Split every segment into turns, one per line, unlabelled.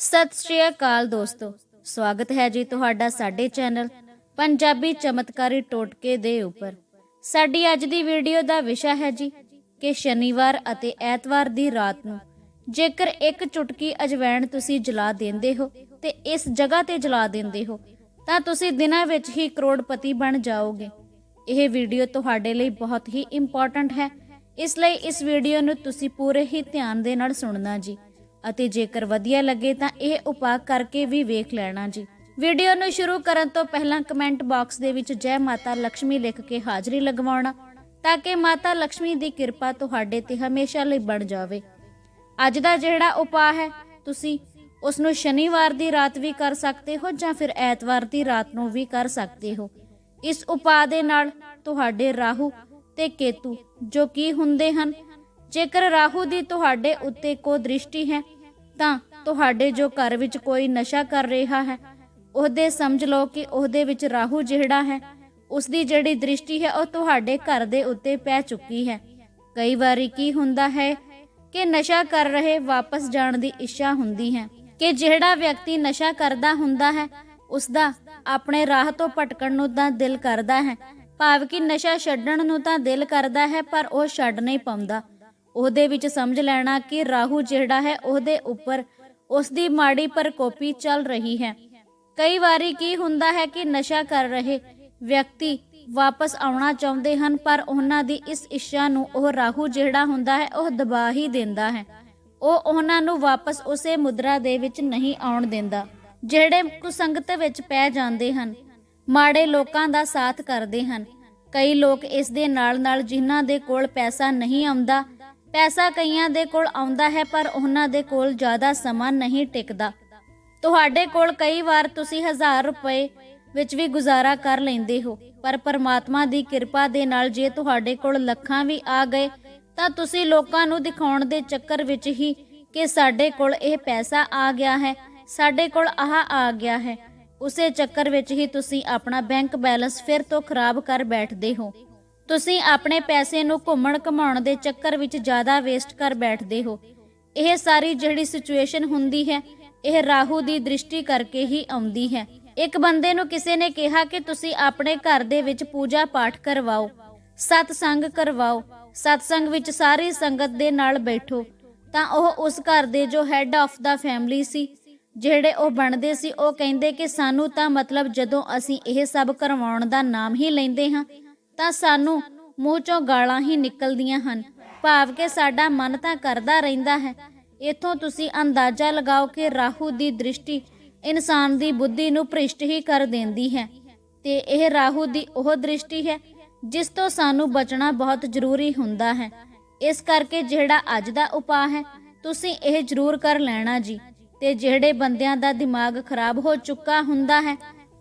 ਸਤਿ ਸ਼੍ਰੀ ਅਕਾਲ ਦੋਸਤੋ। ਸਵਾਗਤ ਹੈ ਜੀ ਤੁਹਾਡਾ ਸਾਡੇ ਚੈਨਲ ਪੰਜਾਬੀ ਚਮਤਕਾਰੀ ਟੋਟਕੇ ਦੇ ਉੱਪਰ। ਸਾਡੀ ਅੱਜ ਦੀ ਵੀਡੀਓ ਦਾ ਵਿਸ਼ਾ ਹੈ ਜੀ ਕਿ ਸ਼ਨੀਵਾਰ ਅਤੇ ਐਤਵਾਰ ਦੀ ਰਾਤ ਨੂੰ ਜੇਕਰ ਇੱਕ ਚੁਟਕੀ ਅਜਵੈਣ ਤੁਸੀਂ ਜਲਾ ਦਿੰਦੇ ਹੋ ਤੇ ਇਸ ਜਗ੍ਹਾ ਤੇ ਜਲਾ ਦਿੰਦੇ ਹੋ, ਤਾਂ ਤੁਸੀਂ ਦਿਨਾਂ ਵਿੱਚ ਹੀ ਕਰੋੜਪਤੀ ਬਣ ਜਾਓਗੇ। ਇਹ ਵੀਡੀਓ ਤੁਹਾਡੇ ਲਈ ਬਹੁਤ ਹੀ ਇੰਪੋਰਟੈਂਟ ਹੈ। ਇਸ ਲਈ ਇਸ ਵੀਡੀਓ ਨੂੰ ਤੁਸੀਂ ਪੂਰੇ ਹੀ ਧਿਆਨ ਦੇ ਨਾਲ ਸੁਣਨਾ ਜੀ। ਅਤੇ ਜੇਕਰ ਵਧੀਆ ਲੱਗੇ ਤਾਂ ਇਹ ਉਪਾਅ ਕਰਕੇ ਵੀ ਵੇਖ ਲੈਣਾ ਜੀ। ਵੀਡੀਓ ਨੂੰ ਸ਼ੁਰੂ ਕਰਨ ਤੋਂ ਪਹਿਲਾਂ ਕਮੈਂਟ ਬਾਕਸ ਦੇ ਵਿੱਚ ਜੈ ਮਾਤਾ ਲక్ష్ਮੀ ਲਿਖ ਕੇ ਹਾਜ਼ਰੀ ਲਗਵਾਉਣਾ, ਤਾਂ ਕਿ ਮਾਤਾ ਲక్ష్ਮੀ ਦੀ ਕਿਰਪਾ ਤੁਹਾਡੇ ਤੇ ਹਮੇਸ਼ਾ ਲਈ ਬਣ ਜਾਵੇ। ਅੱਜ ਦਾ ਜਿਹੜਾ ਉਪਾਅ ਹੈ, ਤੁਸੀਂ ਉਸ ਨੂੰ ਸ਼ਨੀਵਾਰ ਦੀ ਰਾਤ ਵੀ ਕਰ ਸਕਦੇ ਹੋ ਜਾਂ ਫਿਰ ਐਤਵਾਰ ਦੀ ਰਾਤ ਨੂੰ ਵੀ ਕਰ ਸਕਦੇ ਹੋ। ਇਸ ਉਪਾਅ ਦੇ ਨਾਲ ਤੁਹਾਡੇ ਰਾਹੂ ਤੇ ਕੇਤੂ ਜੋ ਕੀ ਹੁੰਦੇ ਹਨ ਜੇਕਰ ਰਾਹੂ ਦੀ ਤੁਹਾਡੇ ਉੱਤੇ ਕੋ ਦ੍ਰਿਸ਼ਟੀ ਹੈ, ਤਾਂ ਤੁਹਾਡੇ ਜੋ ਘਰ ਵਿੱਚ ਕੋਈ ਨਸ਼ਾ ਕਰ ਰਿਹਾ ਹੈ, ਉਹਦੇ ਸਮਝ ਲਓ ਕਿ ਉਹਦੇ ਵਿੱਚ ਰਾਹੂ ਜਿਹੜਾ ਹੈ ਉਸ ਦੀ ਜਿਹੜੀ ਦ੍ਰਿਸ਼ਟੀ ਹੈ, ਉਹ ਤੁਹਾਡੇ ਘਰ ਦੇ ਉੱਤੇ ਪੈ ਚੁੱਕੀ ਹੈ। ਕਈ ਵਾਰੀ ਕੀ ਹੁੰਦਾ ਹੈ ਕਿ ਨਸ਼ਾ ਕਰ ਰਹੇ ਵਾਪਸ ਜਾਣ ਦੀ ਇੱਛਾ ਹੁੰਦੀ ਹੈ ਕਿ ਜਿਹੜਾ ਵਿਅਕਤੀ ਨਸ਼ਾ ਕਰਦਾ ਹੁੰਦਾ ਹੈ ਉਸ ਦਾ ਆਪਣੇ ਰਾਹ ਤੋਂ ਭਟਕਣ ਨੂੰ ਤਾਂ ਦਿਲ ਕਰਦਾ ਹੈ। ਭਾਵ ਕਿ ਨਸ਼ਾ ਛੱਡਣ ਨੂੰ ਤਾਂ ਦਿਲ ਕਰਦਾ ਹੈ, ਪਰ ਉਹ ਛੱਡ ਨਹੀਂ ਪਾਉਂਦਾ। ਉਹਦੇ ਵਿੱਚ ਸਮਝ ਲੈਣਾ ਕਿ ਰਾਹੂ ਜਿਹੜਾ ਹੈ ਉਹਦੇ ਉੱਪਰ ਉਸ ਦੀ ਮਾੜੀ ਪ੍ਰਕੋਪੀ ਚੱਲ ਰਹੀ ਹੈ। ਕਈ ਵਾਰੀ ਕੀ ਹੁੰਦਾ ਹੈ ਕਿ ਨਸ਼ਾ ਕਰ ਰਹੇ ਵਿਅਕਤੀ ਵਾਪਸ ਆਉਣਾ ਚਾਹੁੰਦੇ ਹਨ, ਪਰ ਉਹਨਾਂ ਦੀ ਇਸ ਇੱਛਾ ਨੂੰ ਉਹ ਰਾਹੂ ਜਿਹੜਾ ਹੁੰਦਾ ਹੈ, ਉਹ ਦਬਾ ਹੀ ਦਿੰਦਾ ਹੈ। ਉਹ ਉਹਨਾਂ ਨੂੰ ਵਾਪਸ ਉਸੇ ਮੁਦਰਾ ਦੇ ਵਿੱਚ ਨਹੀਂ ਆਉਣ ਦਿੰਦਾ, ਜਿਹੜੇ ਕੁਸੰਗਤ ਵਿੱਚ ਪੈ ਜਾਂਦੇ ਹਨ। ਮਾੜੇ ਲੋਕਾਂ ਦਾ ਸਾਥ ਕਰਦੇ ਹਨ। ਕਈ ਲੋਕ ਇਸ ਦੇ ਨਾਲ-ਨਾਲ ਜਿਨ੍ਹਾਂ ਦੇ ਕੋਲ ਪੈਸਾ ਨਹੀਂ ਆਉਂਦਾ ਪੈਸਾ ਕਈਆਂ ਦੇ ਕੋਲ ਆਉਂਦਾ ਹੈ, ਪਰ ਉਹਨਾਂ ਦੇ ਕੋਲ ਜ਼ਿਆਦਾ ਸਮਾਂ ਨਹੀਂ ਟਿਕਦਾ। ਤੁਹਾਡੇ ਕੋਲ ਕਈ ਵਾਰ ਤੁਸੀਂ 1000 ਰੁਪਏ ਵਿੱਚ ਵੀ ਗੁਜ਼ਾਰਾ ਕਰ ਲੈਂਦੇ ਹੋ, ਪਰ ਪਰਮਾਤਮਾ ਦੀ ਕਿਰਪਾ ਦੇ ਨਾਲ ਜੇ ਤੁਹਾਡੇ ਕੋਲ ਲੱਖਾਂ ਵੀ ਆ ਗਏ, ਤਾਂ ਤੁਸੀਂ ਲੋਕਾਂ ਨੂੰ ਦਿਖਾਉਣ ਦੇ ਚੱਕਰ ਵਿੱਚ ਹੀ ਕਿ ਸਾਡੇ ਕੋਲ ਇਹ ਪੈਸਾ ਆ ਗਿਆ ਹੈ, ਸਾਡੇ ਕੋਲ ਆਹ ਆ ਗਿਆ ਹੈ। ਉਸੇ ਚੱਕਰ ਵਿੱਚ ਹੀ ਤੁਸੀਂ ਆਪਣਾ ਬੈਂਕ ਬੈਲੈਂਸ ਫਿਰ ਤੋਂ ਖਰਾਬ ਕਰ ਬੈਠਦੇ ਹੋ। ਤੁਸੀਂ ਆਪਣੇ ਪੈਸੇ ਨੂੰ ਘੁੰਮਣ ਘਮਾਉਣ ਦੇ ਚੱਕਰ ਵਿੱਚ ਜ਼ਿਆਦਾ ਵੇਸਟ ਕਰ ਬੈਠਦੇ ਹੋ। ਇਹ ਸਾਰੀ ਜਿਹੜੀ ਸਿਚੁਏਸ਼ਨ ਹੁੰਦੀ ਹੈ, ਇਹ ਰਾਹੂ ਦੀ ਦ੍ਰਿਸ਼ਟੀ ਕਰਕੇ ਹੀ ਆਉਂਦੀ ਹੈ। ਇੱਕ ਬੰਦੇ ਨੂੰ ਕਿਸੇ ਨੇ ਕਿਹਾ ਕਿ ਤੁਸੀਂ ਆਪਣੇ ਘਰ ਦੇ ਵਿੱਚ ਪੂਜਾ ਪਾਠ ਕਰਵਾਓ, ਸਤਸੰਗ ਕਰਵਾਓ, ਸਤਸੰਗ ਵਿੱਚ ਸਾਰੀ ਸੰਗਤ ਦੇ ਨਾਲ ਬੈਠੋ, ਤਾਂ ਉਹ ਉਸ ਘਰ ਦੇ ਜੋ ਹੈੱਡ ਆਫ ਦਾ ਫੈਮਿਲੀ ਸੀ, ਜਿਹੜੇ ਉਹ ਬਣਦੇ ਸੀ, ਉਹ ਕਹਿੰਦੇ ਕਿ ਸਾਨੂੰ ਤਾਂ ਮਤਲਬ ਜਦੋਂ ਅਸੀਂ ਇਹ ਸਭ ਕਰਵਾਉਣ ਦਾ ਨਾਮ ਹੀ ਲੈਂਦੇ ਹਾਂ ਤਾਂ ਸਾਨੂੰ ਮੂੰਹ ਚੋਂ ਗਾਲਾਂ ਹੀ ਨਿਕਲਦੀਆਂ ਹਨ। ਭਾਵ ਕਿ ਸਾਡਾ ਮਨ ਤਾਂ ਕਰਦਾ ਰਹਿੰਦਾ ਹੈ। ਇਥੋਂ ਤੁਸੀਂ ਅੰਦਾਜ਼ਾ ਲਗਾਓ ਕਿ ਰਾਹੂ ਦੀ ਦ੍ਰਿਸ਼ਟੀ ਇਨਸਾਨ ਦੀ ਬੁੱਧੀ ਨੂੰ ਭ੍ਰਿਸ਼ਟ ਹੀ ਕਰ ਦਿੰਦੀ ਹੈ। ਤੇ ਇਹ ਰਾਹੂ ਦੀ ਉਹ ਦ੍ਰਿਸ਼ਟੀ ਹੈ ਜਿਸ ਤੋਂ ਸਾਨੂੰ ਬਚਣਾ ਬਹੁਤ ਜ਼ਰੂਰੀ ਹੁੰਦਾ ਹੈ। ਇਸ ਕਰਕੇ ਜਿਹੜਾ ਅੱਜ ਦਾ ਉਪਾਅ ਹੈ, ਤੁਸੀਂ ਇਹ ਜ਼ਰੂਰ ਕਰ ਲੈਣਾ ਜੀ। ਤੇ ਜਿਹੜੇ ਬੰਦਿਆਂ ਦਾ ਦਿਮਾਗ ਖਰਾਬ ਹੋ ਚੁੱਕਾ ਹੁੰਦਾ ਹੈ,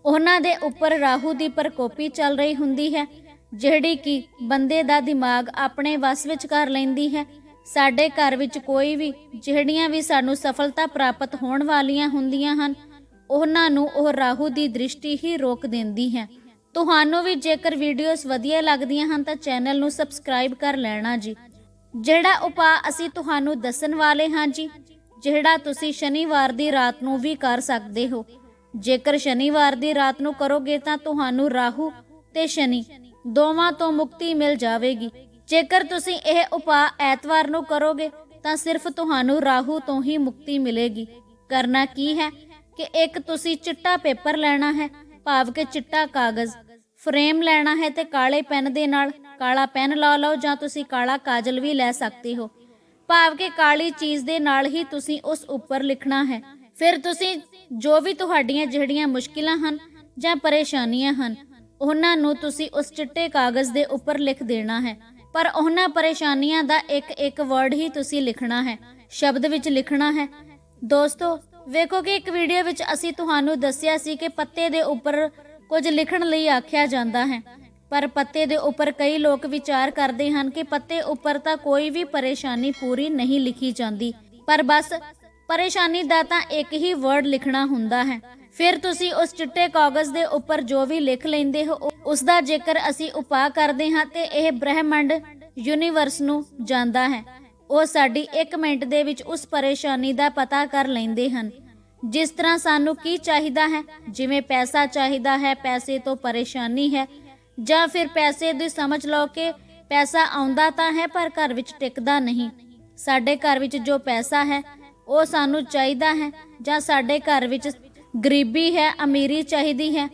ਉਹਨਾਂ ਦੇ ਉੱਪਰ ਰਾਹੂ ਦੀ ਪ੍ਰਕੋਪੀ ਚੱਲ ਰਹੀ ਹੁੰਦੀ ਹੈ। ਜਿਹੜੀ ਕਿ ਬੰਦੇ ਦਾ ਦਿਮਾਗ ਆਪਣੇ ਵਸ ਵਿੱਚ ਕਰ ਲੈਂਦੀ ਹੈ। ਸਾਡੇ ਘਰ ਵਿੱਚ ਕੋਈ ਵੀ, ਜਿਹੜੀਆਂ ਵੀ ਸਾਨੂੰ ਸਫਲਤਾ ਪ੍ਰਾਪਤ ਹੋਣ ਵਾਲੀਆਂ ਹੁੰਦੀਆਂ ਹਨ, ਉਹਨਾਂ ਨੂੰ ਉਹ ਰਾਹੂ ਦੀ ਦ੍ਰਿਸ਼ਟੀ ਹੀ ਰੋਕ ਦਿੰਦੀ ਹੈ। ਤੁਹਾਨੂੰ ਵੀ ਜੇਕਰ ਵੀਡੀਓਜ਼ ਵਧੀਆ ਲੱਗਦੀਆਂ ਹਨ ਤਾਂ ਚੈਨਲ ਨੂੰ ਸਬਸਕ੍ਰਾਈਬ ਕਰ ਲੈਣਾ ਜੀ। ਜਿਹੜਾ ਉਪਾਅ ਅਸੀਂ ਤੁਹਾਨੂੰ ਦੱਸਣ ਵਾਲੇ ਹਾਂ ਜੀ, ਜਿਹੜਾ ਤੁਸੀਂ ਸ਼ਨੀਵਾਰ ਦੀ ਰਾਤ ਨੂੰ ਵੀ ਕਰ ਸਕਦੇ ਹੋ। ਜੇਕਰ ਸ਼ਨੀਵਾਰ ਦੀ ਰਾਤ ਨੂੰ ਕਰੋਗੇ ਤਾਂ ਤੁਹਾਨੂੰ ਰਾਹੂ ਤੇ ਸ਼ਨੀ ਦੋਵਾਂ ਤੋਂ ਮੁਕਤੀ ਮਿਲ ਜਾਵੇਗੀ। ਜੇਕਰ ਤੁਸੀਂ ਇਹ ਉਪਾਅ ਐਤਵਾਰ ਨੂੰ ਕਰੋਗੇ, ਤਾਂ ਸਿਰਫ ਤੁਹਾਨੂੰ ਰਾਹੂ ਤੋਂ ਹੀ ਮੁਕਤੀ ਮਿਲੇਗੀ। ਕਰਨਾ ਕੀ ਹੈ? ਕਿ ਇੱਕ ਤੁਸੀਂ ਚਿੱਟਾ ਪੇਪਰ ਲੈਣਾ ਹੈ, ਭਾਵ ਕਿ ਚਿੱਟਾ ਕਾਗਜ਼। ਫਰੇਮ ਲੈਣਾ ਹੈ ਤੇ ਕਾਲੇ ਪੈਨ ਦੇ ਨਾਲ ਕਾਲਾ ਪੈਨ ਲਾ ਲਓ ਜਾਂ ਤੁਸੀਂ ਕਾਲਾ ਕਾਜਲ ਵੀ ਲੈ ਸਕਦੇ ਹੋ। ਭਾਵ ਕਿ ਕਾਲੀ ਚੀਜ਼ ਦੇ ਨਾਲ ਹੀ ਤੁਸੀਂ ਉਸ ਉੱਪਰ ਲਿਖਣਾ ਹੈ। ਫਿਰ ਤੁਸੀਂ ਜੋ ਵੀ ਤੁਹਾਡੀਆਂ ਜਿਹੜੀਆਂ ਮੁਸ਼ਕਿਲਾਂ ਹਨ ਜਾਂ ਪਰੇਸ਼ਾਨੀਆਂ ਹਨ ਉਹਨਾਂ ਨੂੰ ਤੁਸੀਂ ਉਸ ਚਿੱਟੇ ਕਾਗਜ਼ ਦੇ ਉੱਪਰ ਲਿਖ ਦੇਣਾ ਹੈ। ਪਰ ਉਹਨਾਂ ਪਰੇਸ਼ਾਨੀਆਂ ਦਾ ਇੱਕ ਇੱਕ ਵਰਡ ਹੀ ਤੁਸੀਂ ਲਿਖਣਾ ਹੈ। ਸ਼ਬਦ ਵਿੱਚ ਲਿਖਣਾ ਹੈ। ਦੋਸਤੋ, ਵੇਖੋ ਕਿ ਇੱਕ ਵੀਡੀਓ ਵਿੱਚ ਅਸੀਂ ਤੁਹਾਨੂੰ ਦੱਸਿਆ ਸੀ ਕਿ ਪੱਤੇ ਦੇ ਉੱਪਰ ਕੁਝ ਲਿਖਣ ਲਈ ਆਖਿਆ ਜਾਂਦਾ ਹੈ। ਪਰ ਪੱਤੇ ਦੇ ਉੱਪਰ ਕਈ ਲੋਕ ਵਿਚਾਰ ਕਰਦੇ ਹਨ ਕਿ ਪੱਤੇ ਉੱਪਰ ਤਾਂ ਕੋਈ ਵੀ ਪਰੇਸ਼ਾਨੀ ਪੂਰੀ ਨਹੀਂ ਲਿਖੀ ਜਾਂਦੀ। ਪਰ ਬਸ, ਪਰੇਸ਼ਾਨੀ ਦਾ ਤਾਂ ਇੱਕ ਹੀ ਵਰਡ ਲਿਖਣਾ ਹੁੰਦਾ ਹੈ। ਫਿਰ ਤੁਸੀਂ ਉਸ ਚਿੱਟੇ ਕਾਗਜ਼ ਦੇ ਉੱਪਰ ਜੋ ਵੀ ਲਿਖ ਲੈਂਦੇ ਹੋ ਉਸ ਦਾ ਜੇਕਰ ਅਸੀਂ ਉਪਾਅ ਕਰਦੇ ਹਾਂ, ਤੇ ਇਹ ਬ੍ਰਹਿਮੰਡ ਯੂਨੀਵਰਸ ਨੂੰ ਜਾਂਦਾ ਹੈ। ਉਹ ਸਾਡੀ 1 ਮਿੰਟ ਦੇ ਵਿੱਚ ਉਸ ਪਰੇਸ਼ਾਨੀ ਦਾ ਪਤਾ ਕਰ ਲੈਂਦੇ ਹਨ। ਜਿਸ ਤਰ੍ਹਾਂ ਸਾਨੂੰ ਕੀ ਚਾਹੀਦਾ ਹੈ? ਜਿਵੇਂ ਪੈਸਾ ਚਾਹੀਦਾ ਹੈ, ਪੈਸੇ ਤੋਂ ਪਰੇਸ਼ਾਨੀ ਹੈ। ਜਾਂ ਫਿਰ ਪੈਸੇ ਦੀ ਸਮਝ ਲਓ ਕਿ ਪੈਸਾ ਆਉਂਦਾ ਤਾਂ ਹੈ, ਪਰ ਘਰ ਵਿੱਚ ਟਿਕਦਾ ਨਹੀਂ। ਸਾਡੇ ਘਰ ਵਿੱਚ ਜੋ ਪੈਸਾ ਹੈ, ਉਹ ਸਾਨੂੰ ਚਾਹੀਦਾ ਹੈ, ਜਾਂ ਸਾਡੇ ਘਰ ਵਿੱਚ ਗਰੀਬੀ ਹੈ, ਅਮੀਰੀ ਚਾਹੀਦੀ ਹੈ।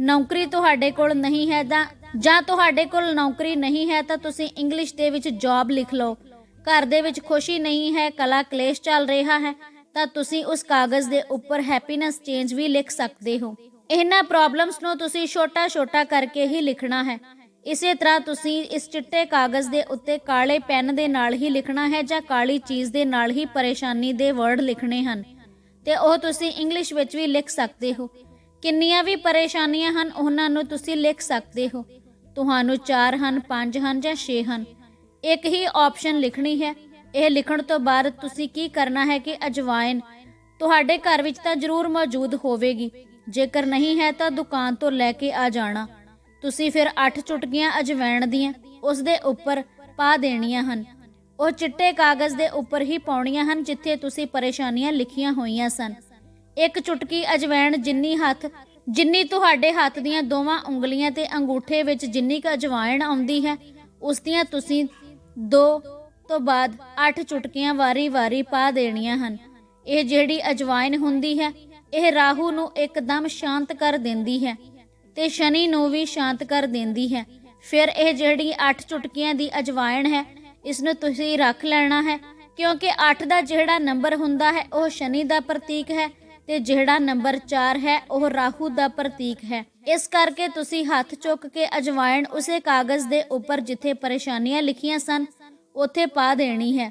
ਨੌਕਰੀ ਤੁਹਾਡੇ ਕੋਲ ਨਹੀਂ ਹੈ ਤਾਂ ਜਾਂ ਤੁਹਾਡੇ ਕੋਲ ਨੌਕਰੀ ਨਹੀਂ ਹੈ ਤਾਂ ਤੁਸੀਂ ਇੰਗਲਿਸ਼ ਦੇ ਵਿੱਚ ਜੌਬ ਲਿਖ ਲਓ। ਘਰ ਦੇ ਵਿੱਚ ਖੁਸ਼ੀ ਨਹੀਂ ਹੈ, ਕਲਾ ਕਲੇਸ਼ ਚੱਲ ਰਿਹਾ ਹੈ, ਤਾਂ ਤੁਸੀਂ ਉਸ ਕਾਗਜ਼ ਦੇ ਉੱਪਰ ਹੈਪੀਨੈਸ ਚੇਂਜ ਵੀ ਲਿਖ ਸਕਦੇ ਹੋ। ਇਹਨਾਂ ਪ੍ਰੋਬਲਮਸ ਨੂੰ ਤੁਸੀਂ ਛੋਟਾ-ਛੋਟਾ ਕਰਕੇ ਹੀ ਲਿਖਣਾ ਹੈ। ਇਸੇ ਤਰ੍ਹਾਂ ਤੁਸੀਂ ਇਸ ਚਿੱਟੇ ਕਾਗਜ਼ ਦੇ ਉੱਤੇ ਕਾਲੇ ਪੈਨ ਦੇ ਨਾਲ ਹੀ ਲਿਖਣਾ ਹੈ ਜਾਂ ਕਾਲੀ ਚੀਜ਼ ਦੇ ਨਾਲ ਹੀ ਪਰੇਸ਼ਾਨੀ ਦੇ ਵਰਡ ਲਿਖਣੇ ਹਨ। ਤੇ ਉਹ ਤੁਸੀਂ ਇੰਗਲਿਸ਼ ਵਿੱਚ ਵੀ ਲਿਖ ਸਕਦੇ ਹੋ। ਕਿੰਨੀਆਂ ਵੀ ਪਰੇਸ਼ਾਨੀਆਂ ਹਨ, ਉਹਨਾਂ ਨੂੰ ਤੁਸੀਂ ਲਿਖ ਸਕਦੇ ਹੋ। ਤੁਹਾਨੂੰ 4 ਹਨ 5 ਹਨ ਜਾਂ 6 ਹਨ। ਇੱਕ ਹੀ ਆਪਸ਼ਨ ਲਿਖਣੀ ਹੈ। ਇਹ ਲਿਖਣ ਤੋਂ ਬਾਅਦ ਤੁਸੀਂ ਕੀ ਕਰਨਾ ਹੈ ਕਿ ਅਜਵਾਇਨ ਤੁਹਾਡੇ ਘਰ ਵਿੱਚ ਤਾਂ ਜ਼ਰੂਰ ਮੌਜੂਦ ਹੋਵੇਗੀ। ਜੇਕਰ ਨਹੀਂ ਹੈ ਤਾਂ ਦੁਕਾਨ ਤੋਂ ਲੈ ਕੇ ਆ ਜਾਣਾ। ਤੁਸੀਂ ਫਿਰ 8 ਚੁਟਕੀਆਂ ਅਜਵਾਇਣ ਦੀਆਂ ਉਸ ਦੇ ਉੱਪਰ ਪਾ ਦੇਣੀਆਂ ਹਨ। ਉਹ ਚਿੱਟੇ ਕਾਗਜ਼ ਦੇ ਉੱਪਰ ਹੀ ਪਾਉਣੀਆਂ ਹਨ ਜਿੱਥੇ ਤੁਸੀਂ ਪਰੇਸ਼ਾਨੀਆਂ ਲਿਖੀਆਂ ਹੋਈਆਂ ਸਨ। ਇੱਕ ਚੁਟਕੀ ਅਜਵਾਇਣ ਜਿੰਨੀ ਹੱਥ, ਜਿੰਨੀ ਤੁਹਾਡੇ ਹੱਥ ਦੀਆਂ ਦੋਵਾਂ ਉਂਗਲੀਆਂ ਤੇ ਅੰਗੂਠੇ ਵਿੱਚ ਜਿੰਨੀ ਕੁ ਅਜਵਾਇਣ ਆਉਂਦੀ ਹੈ, ਉਸ ਦੀਆਂ ਤੁਸੀਂ ਦੋ ਤੋਂ ਬਾਅਦ 8 ਚੁਟਕੀਆਂ ਵਾਰੀ-ਵਾਰੀ ਪਾ ਦੇਣੀਆਂ ਹਨ। ਇਹ ਜਿਹੜੀ ਅਜਵਾਇਣ ਹੁੰਦੀ ਹੈ, ਇਹ ਰਾਹੂ ਨੂੰ ਇੱਕਦਮ ਸ਼ਾਂਤ ਕਰ ਦਿੰਦੀ ਹੈ ਤੇ ਸ਼ਨੀ ਨੂੰ ਵੀ ਸ਼ਾਂਤ ਕਰ ਦਿੰਦੀ ਹੈ। ਫਿਰ ਇਹ ਜਿਹੜੀ 8 ਚੁਟਕੀਆਂ ਦੀ ਅਜਵਾਇਣ ਹੈ ਇਸ ਨੂੰ ਤੁਸੀਂ ਰੱਖ ਲੈਣਾ ਹੈ, ਕਿਉਂਕਿ 8 ਦਾ ਜਿਹੜਾ ਨੰਬਰ ਹੁੰਦਾ ਹੈ, ਉਹ ਸ਼ਨੀ ਦਾ ਪ੍ਰਤੀਕ ਹੈ ਤੇ ਜਿਹੜਾ ਨੰਬਰ 4 ਹੈ, ਉਹ ਰਾਹੂ ਦਾ ਪ੍ਰਤੀਕ ਹੈ। ਇਸ ਕਰਕੇ ਤੁਸੀਂ ਹੱਥ ਚੁੱਕ ਕੇ ਅਜਵਾਇਣ ਉਸੇ ਕਾਗਜ਼ ਦੇ ਉੱਪਰ ਜਿੱਥੇ ਪਰੇਸ਼ਾਨੀਆਂ ਲਿਖੀਆਂ ਸਨ, ਉੱਥੇ ਪਾ ਦੇਣੀ ਹੈ।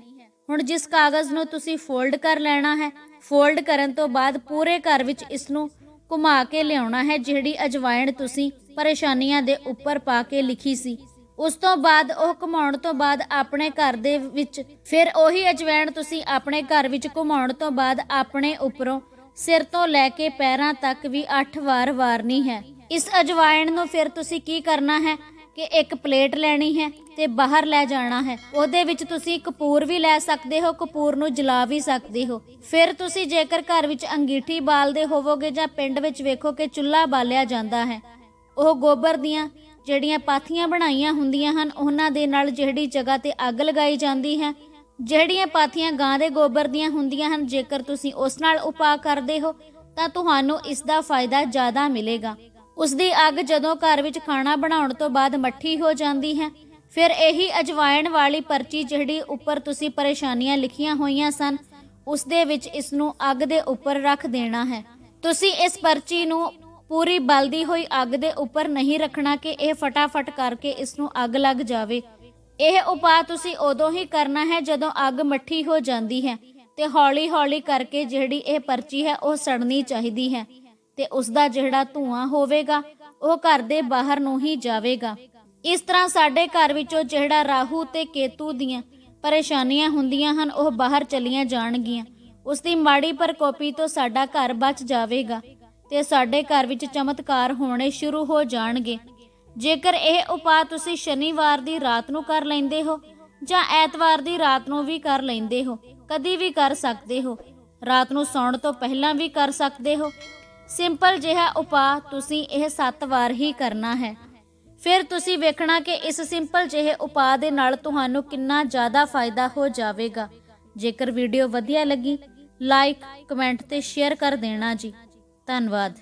ਹੁਣ ਜਿਸ ਕਾਗਜ਼ ਨੂੰ ਤੁਸੀਂ ਫੋਲਡ ਕਰ ਲੈਣਾ ਹੈ, ਫੋਲਡ ਕਰਨ ਤੋਂ ਬਾਅਦ ਪੂਰੇ ਘਰ ਵਿੱਚ ਇਸ ਨੂੰ ਘੁਮਾ ਕੇ ਲਿਆਉਣਾ ਹੈ, ਜਿਹੜੀ ਅਜਵਾਇਣ ਤੁਸੀਂ ਪਰੇਸ਼ਾਨੀਆਂ ਦੇ ਉੱਪਰ ਪਾ ਕੇ ਲਿਖੀ ਸੀ। ਉਸ ਤੋਂ ਬਾਅਦ, ਉਹ ਘੁਮਾਉਣ ਤੋਂ ਬਾਅਦ ਆਪਣੇ ਘਰ ਦੇ ਵਿੱਚ, ਫਿਰ ਉਹੀ ਅਜਵਾਇਣ ਤੁਸੀਂ ਆਪਣੇ ਘਰ ਵਿੱਚ ਘੁਮਾਉਣ ਤੋਂ ਬਾਅਦ ਆਪਣੇ ਉੱਪਰੋਂ ਸਿਰ ਤੋਂ ਲੈ ਕੇ ਪੈਰਾਂ ਤੱਕ ਵੀ 8 ਵਾਰ ਵਾਰਨੀ ਹੈ। ਇਸ ਅਜਵਾਇਣ ਨੂੰ ਫਿਰ ਤੁਸੀਂ ਕੀ ਕਰਨਾ ਹੈ? ਕਿ ਇੱਕ ਪਲੇਟ ਲੈਣੀ ਹੈ ਤੇ ਬਾਹਰ ਲੈ ਜਾਣਾ ਹੈ। ਉਹਦੇ ਵਿੱਚ ਤੁਸੀਂ ਕਪੂਰ ਵੀ ਲੈ ਸਕਦੇ ਹੋ, ਕਪੂਰ ਨੂੰ ਜਲਾ ਵੀ ਸਕਦੇ ਹੋ। ਫਿਰ ਤੁਸੀਂ ਜੇਕਰ ਘਰ ਵਿੱਚ ਅੰਗੀਠੀ ਬਾਲਦੇ ਹੋਵੋਗੇ ਜਾਂ ਪਿੰਡ ਵਿੱਚ ਵੇਖੋ ਕਿ ਚੁੱਲ੍ਹਾ ਬਾਲਿਆ ਜਾਂਦਾ ਹੈ। ਉਹ ਗੋਬਰ ਦੀਆਂ ਜਿਹੜੀਆਂ ਪਾਥੀਆਂ ਬਣਾਈਆਂ ਹੁੰਦੀਆਂ ਹਨ, ਉਹਨਾਂ ਦੇ ਨਾਲ ਜਿਹੜੀ ਜਗ੍ਹਾ ਤੇ ਅੱਗ ਲਗਾਈ ਜਾਂਦੀ ਹੈ। ਜਿਹੜੀਆਂ ਪਾਥੀਆਂ ਗਾਂ ਦੇ ਗੋਬਰ ਦੀਆਂ ਹੁੰਦੀਆਂ ਹਨ, ਜੇਕਰ ਤੁਸੀਂ ਉਸ ਨਾਲ ਉਪਾਅ ਕਰਦੇ ਹੋ, ਤਾਂ ਤੁਹਾਨੂੰ ਇਸ ਦਾ ਫਾਇਦਾ ਜ਼ਿਆਦਾ ਮਿਲੇਗਾ। ਉਸ ਦੀ ਅੱਗ ਜਦੋਂ ਘਰ ਵਿੱਚ ਖਾਣਾ ਬਣਾਉਣ ਤੋਂ ਬਾਅਦ ਮੱਠੀ ਹੋ ਜਾਂਦੀ ਹੈ, ਫਿਰ ਇਹੀ ਅਜਵਾਇਣ ਵਾਲੀ ਪਰਚੀ ਜਿਹੜੀ ਉੱਪਰ ਤੁਸੀਂ ਪਰੇਸ਼ਾਨੀਆਂ ਲਿਖੀਆਂ ਹੋਈਆਂ ਸਨ, ਉਸ ਦੇ ਵਿੱਚ ਇਸ ਨੂੰ ਅੱਗ ਦੇ ਉੱਪਰ ਰੱਖ ਦੇਣਾ ਹੈ। ਤੁਸੀਂ ਇਸ ਪਰਚੀ ਨੂੰ ਪੂਰੀ ਬਲਦੀ ਹੋਈ ਅੱਗ ਦੇ ਉੱਪਰ ਨਹੀਂ ਰੱਖਣਾ ਕਿ ਇਹ ਫਟਾਫਟ ਕਰਕੇ ਇਸ ਨੂੰ ਅੱਗ ਲੱਗ ਜਾਵੇ। ਇਹ ਉਪਾਅ ਤੁਸੀਂ ਉਦੋਂ ਹੀ ਕਰਨਾ ਹੈ ਜਦੋਂ ਅੱਗ ਮੱਠੀ ਹੋ ਜਾਂਦੀ ਹੈ ਤੇ ਹੌਲੀ-ਹੌਲੀ ਕਰਕੇ ਜਿਹੜੀ ਇਹ ਪਰਚੀ ਹੈ ਉਹ ਸੜਨੀ ਚਾਹੀਦੀ ਹੈ ਤੇ ਉਸ ਦਾ ਜਿਹੜਾ ਧੂਆਂ ਹੋਵੇਗਾ, ਉਹ ਘਰ ਦੇ ਬਾਹਰ ਨੂੰ ਹੀ ਜਾਵੇਗਾ। ਇਸ ਤਰ੍ਹਾਂ ਸਾਡੇ ਘਰ ਵਿੱਚੋਂ ਜਿਹੜਾ ਰਾਹੂ ਤੇ ਕੇਤੂ ਦੀਆਂ ਪਰੇਸ਼ਾਨੀਆਂ ਹੁੰਦੀਆਂ ਹਨ, ਉਹ ਬਾਹਰ ਚਲੀਆਂ ਜਾਣਗੀਆਂ। ਉਸ ਦੀ ਮਾੜੀ ਪ੍ਰਕੋਪੀ ਤੋਂ ਸਾਡਾ ਘਰ ਬਚ ਜਾਵੇਗਾ। ਤੇ ਸਾਡੇ ਘਰ ਵਿੱਚ ਚਮਤਕਾਰ ਹੋਣੇ ਸ਼ੁਰੂ ਹੋ ਜਾਣਗੇ। ਜੇਕਰ ਇਹ ਉਪਾਅ ਤੁਸੀਂ ਸ਼ਨੀਵਾਰ ਦੀ ਰਾਤ ਨੂੰ ਕਰ ਲੈਂਦੇ ਹੋ ਜਾਂ ਐਤਵਾਰ ਦੀ ਰਾਤ ਨੂੰ ਵੀ ਕਰ ਲੈਂਦੇ ਹੋ, ਕਦੀ ਵੀ ਕਰ ਸਕਦੇ ਹੋ। ਰਾਤ ਨੂੰ ਸੌਣ ਤੋਂ ਪਹਿਲਾਂ ਵੀ ਕਰ ਸਕਦੇ ਹੋ। ਸਿੰਪਲ ਜਿਹਾ ਉਪਾਅ ਤੁਸੀਂ ਇਹ 7 ਵਾਰ ਹੀ ਕਰਨਾ ਹੈ। ਫਿਰ ਤੁਸੀਂ ਵੇਖਣਾ ਕਿ ਇਸ ਸਿੰਪਲ ਜਿਹੇ ਉਪਾਅ ਦੇ ਨਾਲ ਤੁਹਾਨੂੰ ਕਿੰਨਾ ਜ਼ਿਆਦਾ ਫਾਇਦਾ ਹੋ ਜਾਵੇਗਾ। ਜੇਕਰ ਵੀਡੀਓ ਵਧੀਆ ਲੱਗੀ, ਲਾਈਕ, ਕਮੈਂਟ ਤੇ ਸ਼ੇਅਰ ਕਰ ਦੇਣਾ ਜੀ। ਧੰਨਵਾਦ।